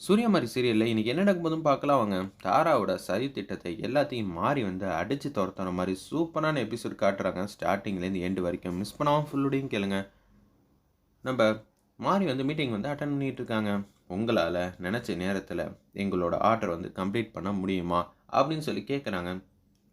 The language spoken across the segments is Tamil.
சூரியமாரி சீரியலில் இன்றைக்கி என்ன நடக்கும்போதும் பார்க்கலாம் அவங்க தாராவோட சதி திட்டத்தை எல்லாத்தையும் மாறி வந்து அடித்து துரத்துற மாதிரி சூப்பரான எபிசோட் காட்டுறாங்க. ஸ்டார்டிங்லேருந்து எண்டு வரைக்கும் மிஸ் பண்ணாமல் ஃபுல்லுடையும் கேளுங்க. நம்ம மாறி வந்து மீட்டிங் வந்து அட்டன் பண்ணிட்டு இருக்காங்க. உங்களால் நினச்ச நேரத்தில் எங்களோட ஆர்டர் வந்து கம்ப்ளீட் பண்ண முடியுமா? அப்படின்னு சொல்லி கேட்குறாங்க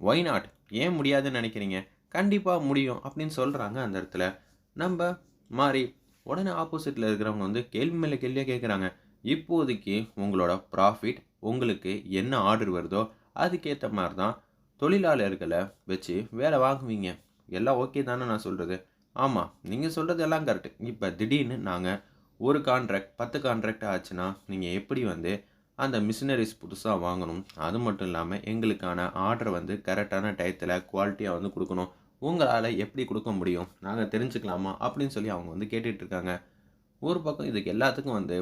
ஒய் நாட் ஏன் முடியாதுன்னு நினைக்கிறீங்க? கண்டிப்பாக முடியும் அப்படின்னு சொல்கிறாங்க அந்த இடத்துல. நம்ம மாறி உடனே ஆப்போசிட்டில் இருக்கிறவங்க வந்து கேள்வி மேலே கேள்வியாக கேட்குறாங்க இப்போதைக்கு உங்களோட ப்ராஃபிட் உங்களுக்கு என்ன ஆர்டர் வருதோ அதுக்கேற்ற மாதிரி தான் தொழிலாளர்களை வச்சு வேலை வாங்குவீங்க. எல்லாம் ஓகே தானே நான் சொல்கிறது ஆமாம் நீங்கள் சொல்கிறது எல்லாம் கரெக்டு இப்போ திடீர்னு நாங்கள் ஒரு கான்ட்ராக்ட் பத்து கான்ட்ராக்ட் ஆச்சுன்னா நீங்கள் எப்படி வந்து அந்த மிஷினரிஸ் புதுசாக வாங்கணும்? அது மட்டும் இல்லாமல் எங்களுக்கான ஆர்டர் வந்து கரெக்டான டயத்தில் குவாலிட்டியாக வந்து கொடுக்கணும். உங்களால் எப்படி கொடுக்க முடியும்? நாங்கள் தெரிஞ்சுக்கலாமா? அப்படின்னு சொல்லி அவங்க வந்து கேட்டுட்ருக்காங்க ஒரு பக்கம் இதுக்கு எல்லாத்துக்கும் வந்து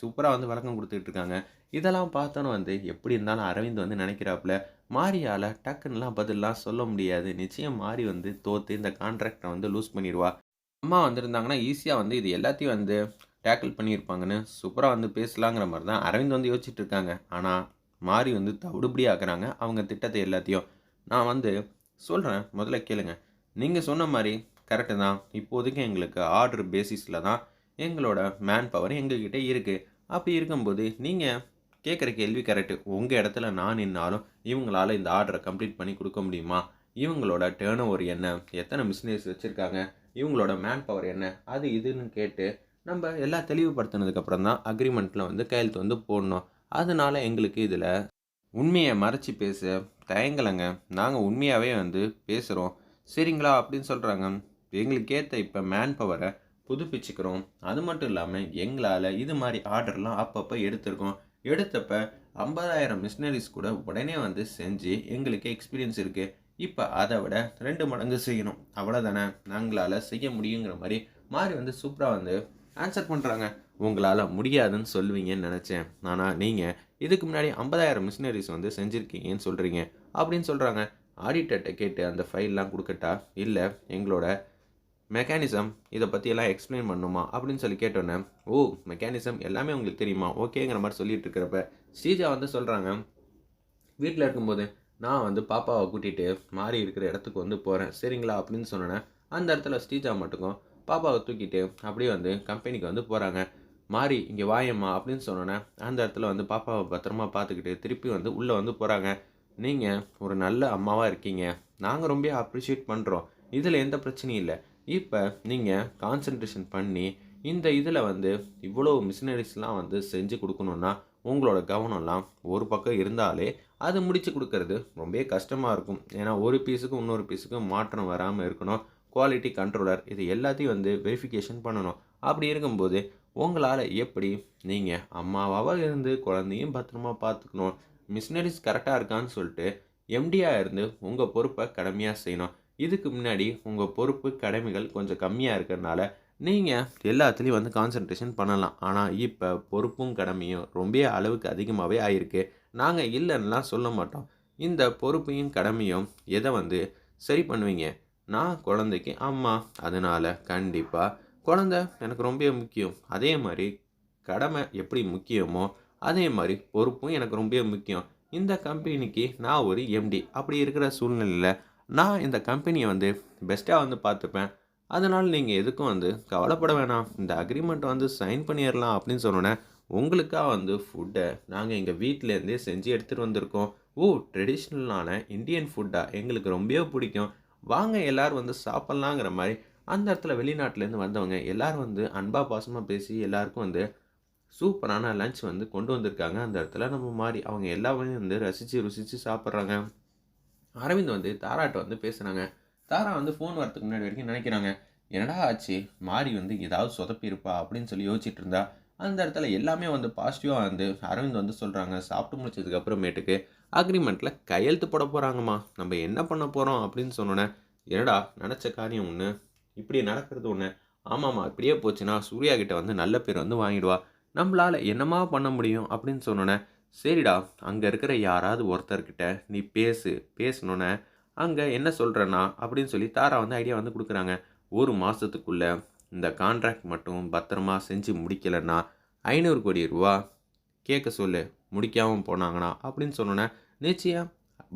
சூப்பராக வந்து விளக்கம் கொடுத்துட்டு இருக்காங்க இதெல்லாம் பார்த்தோன்னு வந்து எப்படி இருந்தாலும் அரவிந்த் வந்து நினைக்கிறாப்புல மாரியால் டக்குன்னெலாம் பதிலெலாம் சொல்ல முடியாது. நிச்சயம் மாறி வந்து தோற்று இந்த கான்ட்ராக்டை வந்து லூஸ் பண்ணிடுவா. அம்மா வந்திருந்தாங்கன்னா ஈஸியாக வந்து இது எல்லாத்தையும் வந்து டேக்கிள் பண்ணியிருப்பாங்கன்னு சூப்பராக வந்து பேசலாங்கிற மாதிரி தான் அரவிந்த் வந்து யோசிச்சுட்டு இருக்காங்க ஆனால் மாறி வந்து தவிடுபடி ஆக்குறாங்க அவங்க திட்டத்தை எல்லாத்தையும். நான் வந்து சொல்கிறேன் முதல்ல கேளுங்க. நீங்கள் சொன்ன மாதிரி கரெக்டு தான். இப்போதைக்கு எங்களுக்கு ஆர்டர் பேசிஸில் தான் எங்களோட மேன் பவர் எங்ககிட்ட இருக்குது அப்படி இருக்கும்போது நீங்கள் கேட்குற கேள்வி கரெக்டு உங்கள் இடத்துல நான் நின்னாலும் இவங்களால இந்த ஆர்டரை கம்ப்ளீட் பண்ணி கொடுக்க முடியுமா? இவங்களோட டேர்ன் ஓவர் என்ன? எத்தனை பிஸ்னஸ் வச்சுருக்காங்க? இவங்களோட மேன் பவர் என்ன? அது இதுன்னு கேட்டு நம்ம எல்லாம் தெளிவுபடுத்தினதுக்கப்புறம் தான் அக்ரிமெண்ட்டில் வந்து கையெழுத்து வந்து போடணும். அதனால எங்களுக்கு இதில் உண்மையை மறைச்சி பேச தயங்கலைங்க. நாங்கள் உண்மையாகவே வந்து பேசுகிறோம் சரிங்களா? அப்படின்னு சொல்கிறாங்க எங்களுக்கு ஏற்ற இப்போ மேன் பவரை புதுப்பிச்சுக்கிறோம். அது மட்டும் இல்லாமல் எங்களால் இது மாதிரி ஆர்டர்லாம் அப்பப்போ எடுத்திருக்கோம். எடுத்தப்ப ஐம்பதாயிரம் மிஷினரிஸ் கூட உடனே வந்து செஞ்சு எங்களுக்கு எக்ஸ்பீரியன்ஸ் இருக்குது இப்போ அதை விட ரெண்டு மடங்கு செய்யணும். அவ்வளோதானே நாங்களால் செய்ய முடியுங்கிற மாதிரி மாறி வந்து சூப்பராக வந்து ஆன்சர் பண்ணுறாங்க உங்களால் முடியாதுன்னு சொல்லுவீங்கன்னு நினச்சேன். ஆனால் நீங்கள் இதுக்கு முன்னாடி ஐம்பதாயிரம் மிஷினரிஸ் வந்து செஞ்சுருக்கீங்கன்னு சொல்கிறீங்க அப்படின்னு சொல்கிறாங்க ஆடிட்டர்கிட்ட கேட்டு அந்த ஃபைல்லாம் கொடுக்கட்டா? இல்லை எங்களோட மெக்கானிசம் இதை பற்றியெல்லாம் எக்ஸ்பிளைன் பண்ணுமா? அப்படின்னு சொல்லி கேட்டோன்னே ஓ மெக்கானிசம் எல்லாமே உங்களுக்கு தெரியுமா? ஓகேங்கிற மாதிரி சொல்லிட்டு இருக்கிறப்ப ஸ்ரீஜா வந்து சொல்கிறாங்க வீட்டில் இருக்கும்போது நான் வந்து பாப்பாவை கூட்டிகிட்டு மாறி இருக்கிற இடத்துக்கு வந்து போகிறேன் சரிங்களா? அப்படின்னு சொன்னேன் அந்த இடத்துல ஸ்ரீஜா மட்டுக்கும் பாப்பாவை தூக்கிட்டு அப்படியே வந்து கம்பெனிக்கு வந்து போகிறாங்க மாறி இங்கே வாயம்மா. அப்படின்னு சொன்னோன்னே அந்த இடத்துல வந்து பாப்பாவை பத்திரமா பார்த்துக்கிட்டு திருப்பி வந்து உள்ளே வந்து போகிறாங்க நீங்கள் ஒரு நல்ல அம்மாவாக இருக்கீங்க. நாங்கள் ரொம்ப அப்ரிஷியேட் பண்ணுறோம் இதில் எந்த பிரச்சனையும் இல்லை. இப்போ நீங்கள் கான்சன்ட்ரேஷன் பண்ணி இந்த இதில் வந்து இவ்வளோ மிஷினரிஸ்லாம் வந்து செஞ்சு கொடுக்கணுன்னா உங்களோட கவனம்லாம் ஒரு பக்கம் இருந்தாலே அது முடித்து கொடுக்கறது ரொம்ப கஷ்டமாக இருக்கும். ஏன்னா ஒரு பீஸுக்கும் இன்னொரு பீஸுக்கும் மாற்றம் வராமல் இருக்கணும். குவாலிட்டி கண்ட்ரோலர் இது எல்லாத்தையும் வந்து வெரிஃபிகேஷன் பண்ணணும். அப்படி இருக்கும்போது உங்களால் எப்படி நீங்கள் அம்மாவாக இருந்து குழந்தையும் பத்திரமா பார்த்துக்கணும் மிஷினரிஸ் கரெக்டாக இருக்கான்னு சொல்லிட்டு எம்டியாக இருந்து உங்கள் பொறுப்பை கடமையாக செய்யணும். இதுக்கு முன்னாடி உங்கள் பொறுப்பு கடமைகள் கொஞ்சம் கம்மியாக இருக்கிறனால நீங்கள் எல்லாத்துலேயும் வந்து கான்சன்ட்ரேஷன் பண்ணலாம். ஆனால் இப்போ பொறுப்பும் கடமையும் ரொம்ப அளவுக்கு அதிகமாகவே ஆயிருக்கு. நாங்கள் இல்லைன்னுலாம் சொல்ல மாட்டோம். இந்த பொறுப்பையும் கடமையும் எதை வந்து சரி பண்ணுவீங்க? நான் குழந்தைக்கு அம்மா அதனால் கண்டிப்பாக குழந்த எனக்கு ரொம்ப முக்கியம். அதே மாதிரி கடமை எப்படி முக்கியமோ அதே மாதிரி பொறுப்பும் எனக்கு ரொம்ப முக்கியம். இந்த கம்பெனிக்கு நான் ஒரு எம்டி அப்படி இருக்கிற சூழ்நிலையில் நான் இந்த கம்பெனியை வந்து பெஸ்ட்டாக வந்து பார்த்துப்பேன். அதனால் நீங்கள் எதுக்கும் வந்து கவலைப்பட வேணாம். இந்த அக்ரிமெண்ட் வந்து சைன் பண்ணிடலாம் அப்படின்னு சொன்னோன்னே உங்களுக்காக வந்து ஃபுட்டை நாங்கள் எங்கள் வீட்டிலேருந்தே செஞ்சு எடுத்துகிட்டு வந்திருக்கோம். ஓ ட்ரெடிஷ்னலான இந்தியன் ஃபுட்டாக எங்களுக்கு ரொம்பவே பிடிக்கும். வாங்க எல்லோரும் வந்து சாப்பிட்லாங்கிற மாதிரி அந்த இடத்துல வெளிநாட்டிலேருந்து வந்தவங்க எல்லோரும் வந்து அன்பா பாசமாக பேசி எல்லாருக்கும் வந்து சூப்பரான லஞ்ச் வந்து கொண்டு வந்திருக்காங்க. அந்த இடத்துல நம்ம மாதிரி அவங்க எல்லாமே வந்து ரசித்து ருசித்து சாப்பிட்றாங்க. அரவிந்த் வந்து தாராட்ட வந்து பேசுகிறாங்க தாரா வந்து ஃபோன் வரதுக்கு முன்னாடி வரைக்கும் நினைக்கிறாங்க. என்னடா ஆச்சு? மாறி வந்து ஏதாவது சொதப்பியிருப்பா? அப்படின்னு சொல்லி யோசிச்சுட்டு இருந்தா. அந்த இடத்துல எல்லாமே வந்து பாசிட்டிவாக வந்து அரவிந்த் வந்து சொல்கிறாங்க சாப்பிட்டு முடிச்சதுக்கு அப்புறமேட்டுக்கு அக்ரிமெண்ட்டில் கையெழுத்து போட போகிறாங்கம்மா நம்ம என்ன பண்ண போகிறோம் அப்படின்னு சொன்னோன்னே என்னடா நினச்ச காரியம் ஒன்று இப்படி நடக்கிறது ஒன்று ஆமாம்மா இப்படியே போச்சுன்னா சூர்யா கிட்ட வந்து நல்ல பேர் வந்து வாங்கிடுவா. நம்மளால் என்னமா பண்ண முடியும்? அப்படின்னு சொன்னோன்னே சரிடா அங்கே இருக்கிற யாராவது ஒருத்தர்கிட்ட நீ பேசு பேசணுன்னே அங்கே என்ன சொல்கிறேன்னா அப்படின்னு சொல்லி தாரா வந்து ஐடியா வந்து கொடுக்குறாங்க. ஒரு மாதத்துக்குள்ளே இந்த கான்ட்ராக்ட் மட்டும் பத்திரமா செஞ்சு முடிக்கலைன்னா ஐநூறு கோடி ரூபா கேட்க சொல்லு முடிக்காமல் போனாங்கன்னா அப்படின்னு சொன்னோன்னே நிச்சயம்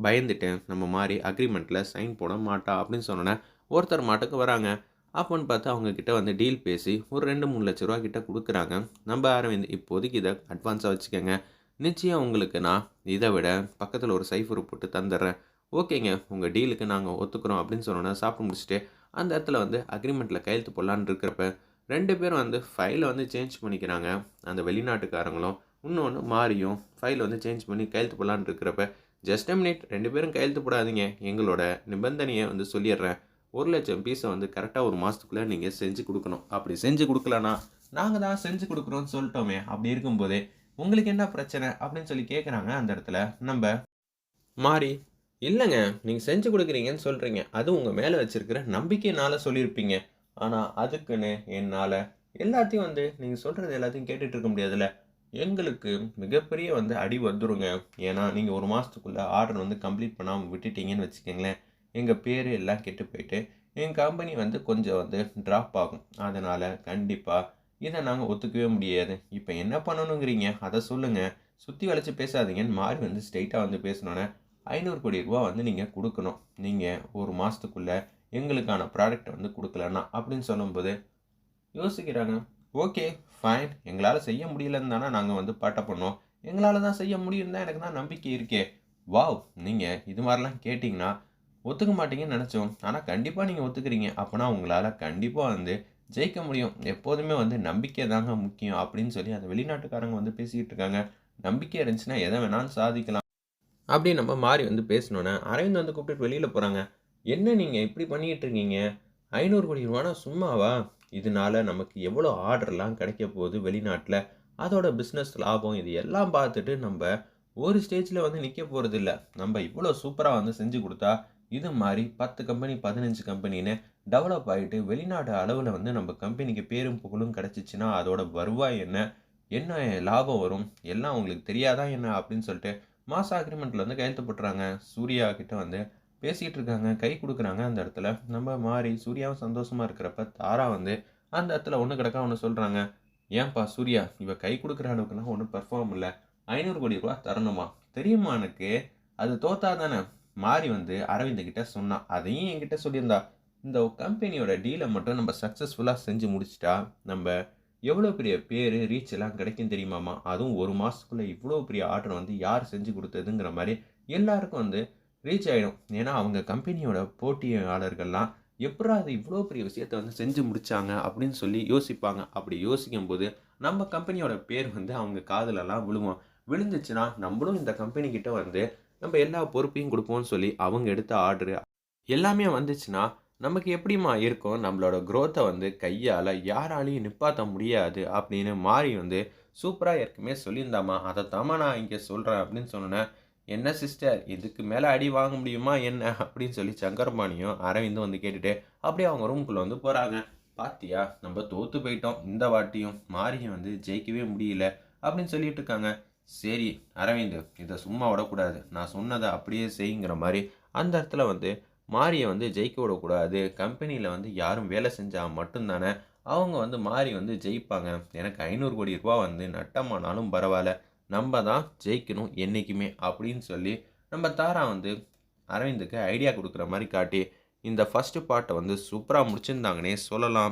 பயந்துட்டேன் நம்ம மாதிரி அக்ரிமெண்ட்டில் சைன் போட மாட்டா அப்படின்னு சொன்னோன்னே ஒருத்தர் மாட்டுக்கு வராங்க. அப்போன்னு பார்த்து அவங்கக்கிட்ட வந்து டீல் பேசி ஒரு ரெண்டு மூணு லட்ச ரூபா கிட்ட கொடுக்குறாங்க. நம்ம அரவிந்த் இப்போதைக்கு இதை அட்வான்ஸாக வச்சுக்கோங்க. நிச்சயம் உங்களுக்கு நான் இதை விட பக்கத்தில் ஒரு சைஃபர் போட்டு தந்துடுறேன். ஓகேங்க உங்கள் டீலுக்கு நாங்கள் ஒத்துக்கிறோம் அப்படின்னு சொன்னோன்னே சாப்பிட்டு முடிச்சுட்டு அந்த இடத்துல வந்து அக்ரிமெண்ட்டில் கையெழுத்து போடலான்னு இருக்கிறப்ப ரெண்டு பேரும் வந்து ஃபைலை வந்து சேஞ்ச் பண்ணிக்கிறாங்க. அந்த வெளிநாட்டுக்காரங்களும் இன்னொன்று மாறியும் ஃபைலை வந்து சேஞ்ச் பண்ணி கையெழுத்து போடலான்னு இருக்கிறப்ப ஜஸ்ட் a மினிட் ரெண்டு பேரும் கையெழுத்து போடாதீங்க. எங்களோட நிபந்தனையை வந்து சொல்லிடுறேன். ஒரு லட்சம் பீஸை வந்து கரெக்டாக ஒரு மாதத்துக்குள்ளே நீங்கள் செஞ்சு கொடுக்கணும். அப்படி செஞ்சு கொடுக்கலன்னா நாங்கள் தான் செஞ்சு கொடுக்குறோன்னு சொல்லிட்டோமே. அப்படி இருக்கும்போதே உங்களுக்கு என்ன பிரச்சனை அப்படின்னு சொல்லி கேட்குறாங்க அந்த இடத்துல. நம்ம மாறி இல்லைங்க நீங்கள் செஞ்சு கொடுக்குறீங்கன்னு சொல்கிறீங்க அது உங்கள் மேலே வச்சுருக்கிற நம்பிக்கையினால் சொல்லியிருப்பீங்க. ஆனால் அதுக்குன்னு என்னால் எல்லாத்தையும் வந்து நீங்கள் சொல்கிறது எல்லாத்தையும் கேட்டுட்டு இருக்க முடியாதுல்ல. எங்களுக்கு மிகப்பெரிய வந்து அடி வந்துருங்க. ஏன்னா நீங்கள் ஒரு மாதத்துக்குள்ளே ஆர்டர் வந்து கம்ப்ளீட் பண்ணாமல் விட்டுட்டீங்கன்னு வச்சுக்கோங்களேன். எங்கள் பேர் எல்லாம் கெட்டு போயிட்டு எங்கள் கம்பெனி வந்து கொஞ்சம் வந்து ட்ராப் ஆகும். அதனால் கண்டிப்பாக இதை நாங்கள் ஒத்துக்கவே முடியாது. இப்போ என்ன பண்ணணுங்கிறீங்க? அதை சொல்லுங்கள் சுற்றி வளைச்சி பேசாதீங்கன்னு மாறி வந்து ஸ்ட்ரெயிட்டாக வந்து பேசினோன்னே ஐநூறு கோடி ரூபா வந்து நீங்கள் கொடுக்கணும். நீங்கள் ஒரு மாதத்துக்குள்ளே எங்களுக்கான ப்ராடக்ட்டை வந்து கொடுக்கலன்னா அப்படின்னு சொல்லும்போது யோசிக்கிறாங்க. ஓகே ஃபைன் எங்களால் செய்ய முடியலன்னு தானே நாங்கள் வந்து பாட்டை பண்ணோம். எங்களால் தான் செய்ய முடியும் தான் எனக்கு தான் நம்பிக்கை இருக்கே. வாவ் நீங்கள் இது மாதிரிலாம் கேட்டிங்கன்னா ஒத்துக்க மாட்டீங்கன்னு நினச்சோம். ஆனால் கண்டிப்பாக நீங்கள் ஒத்துக்கிறீங்க. அப்போனா உங்களால் கண்டிப்பாக வந்து ஜெயிக்க முடியும். எப்போதுமே வந்து நம்பிக்கை தாங்க முக்கியம் அப்படின்னு சொல்லி அந்த வெளிநாட்டுக்காரங்க வந்து பேசிக்கிட்டு இருக்காங்க. நம்பிக்கை இருந்துச்சுன்னா எதை வேணாலும் சாதிக்கலாம். அப்படி நம்ம மாறி வந்து பேசினோன்னே அரவிந்த் வந்து கூப்பிட்டு வெளியில் போகிறாங்க என்ன நீங்கள் இப்படி பண்ணிக்கிட்டு இருக்கீங்க? ஐநூறு கோடி ரூபானா சும்மாவா? இதனால நமக்கு எவ்வளோ ஆர்டர்லாம் கிடைக்க போகுது வெளிநாட்டில்? அதோட பிஸ்னஸ் லாபம் இது எல்லாம் பார்த்துட்டு நம்ம ஒரு ஸ்டேஜில் வந்து நிற்க போகிறது இல்லை நம்ம இவ்வளோ சூப்பராக வந்து செஞ்சு கொடுத்தா இது மாதிரி பத்து கம்பெனி பதினஞ்சு கம்பெனின்னு டெவலப் ஆகிட்டு வெளிநாட்டு அளவில் வந்து நம்ம கம்பெனிக்கு பேரும் புகழும் கிடச்சிச்சின்னா அதோட வருவாய் என்ன? என்ன லாபம் வரும்? எல்லாம் அவங்களுக்கு தெரியாதா என்ன? அப்படின்னு சொல்லிட்டு மாச அக்ரிமெண்ட்டில் வந்து கையெழுத்து போட்டுறாங்க. சூர்யா கிட்ட வந்து பேசிகிட்டு இருக்காங்க. கை கொடுக்குறாங்க அந்த இடத்துல. நம்ம மாறி சூர்யாவும் சந்தோஷமாக இருக்கிறப்ப தாரா வந்து அந்த இடத்துல ஒன்று கிடக்கா ஒன்று சொல்கிறாங்க ஏன்பா சூர்யா இவ கை கொடுக்குற அளவுக்குலாம் ஒன்றும் பெர்ஃபார்ம் இல்லை. ஐநூறு கோடி ரூபா தரணுமா? தெரியுமா எனக்கு? அது தோத்தா தானே மாறி வந்து அரவிந்த் கிட்ட சொன்னான் அதையும் என்கிட்ட சொல்லியிருந்தா. இந்த கம்பெனியோட டீலை மட்டும் நம்ம சக்ஸஸ்ஃபுல்லாக செஞ்சு முடிச்சிட்டா நம்ம எவ்வளோ பெரிய பேர் ரீச் எல்லாம் கிடைக்கும் தெரியுமாமா அதுவும் ஒரு மாதத்துக்குள்ளே இவ்வளோ பெரிய ஆர்டர் வந்து யார் செஞ்சு கொடுத்ததுங்கிற மாதிரி எல்லாருக்கும் வந்து ரீச் ஆகிடும் ஏன்னா அவங்க கம்பெனியோட போட்டியாளர்கள்லாம் எப்படா அது இவ்வளோ பெரிய விஷயத்த வந்து செஞ்சு முடித்தாங்க அப்படின்னு சொல்லி யோசிப்பாங்க. அப்படி யோசிக்கும் போது நம்ம கம்பெனியோட பேர் வந்து அவங்க காதுலலாம் விழுவோம். விழுந்துச்சுன்னா நம்மளும் இந்த கம்பெனிக்கிட்ட வந்து நம்ம எல்லா பொறுப்பையும் கொடுப்போம்னு சொல்லி அவங்க எடுத்த ஆர்டரு எல்லாமே வந்துச்சுன்னா நமக்கு எப்படிம்மா இருக்கும்? நம்மளோட க்ரோத்தை வந்து கையால் யாராலையும் நிப்பாட்ட முடியாது அப்படின்னு மாறி வந்து சூப்பராக ஏற்கனவே சொல்லியிருந்தாம்மா. அதைத்தாம்மா நான் இங்கே சொல்கிறேன் அப்படின்னு சொன்னேன் என்ன சிஸ்டர் இதுக்கு மேலே அடி வாங்க முடியுமா என்ன? அப்படின்னு சொல்லி சங்கரபாணியும் அரவிந்தும் வந்து கேட்டுட்டு அப்படியே அவங்க ரூம்குள்ளே வந்து போகிறாங்க பாத்தியா நம்ம தோற்று போயிட்டோம். இந்த வாட்டியும் மாரியும் வந்து ஜெயிக்கவே முடியல. அப்படின்னு சொல்லிட்டு இருக்காங்க. சரி அரவிந்த் இதை சும்மா விடக்கூடாது. நான் சொன்னதை அப்படியே செய்யுங்கிற மாதிரி அந்த இடத்துல வந்து மாரியை வந்து ஜெயிக்க விடக்கூடாது. கம்பெனியில் வந்து யாரும் வேலை செஞ்சால் மட்டும்தானே அவங்க வந்து மாறி வந்து ஜெயிப்பாங்க. எனக்கு ஐநூறு கோடி ரூபா வந்து நட்டமானாலும் பரவாயில்ல. நம்ம தான் ஜெயிக்கணும் என்றைக்குமே அப்படின்னு சொல்லி நம்ம தாரா வந்து அரவிந்துக்கு ஐடியா கொடுக்குற மாதிரி காட்டி இந்த ஃபஸ்ட்டு பார்ட்டை வந்து சூப்பராக முடிச்சிருந்தாங்கன்னே சொல்லலாம்.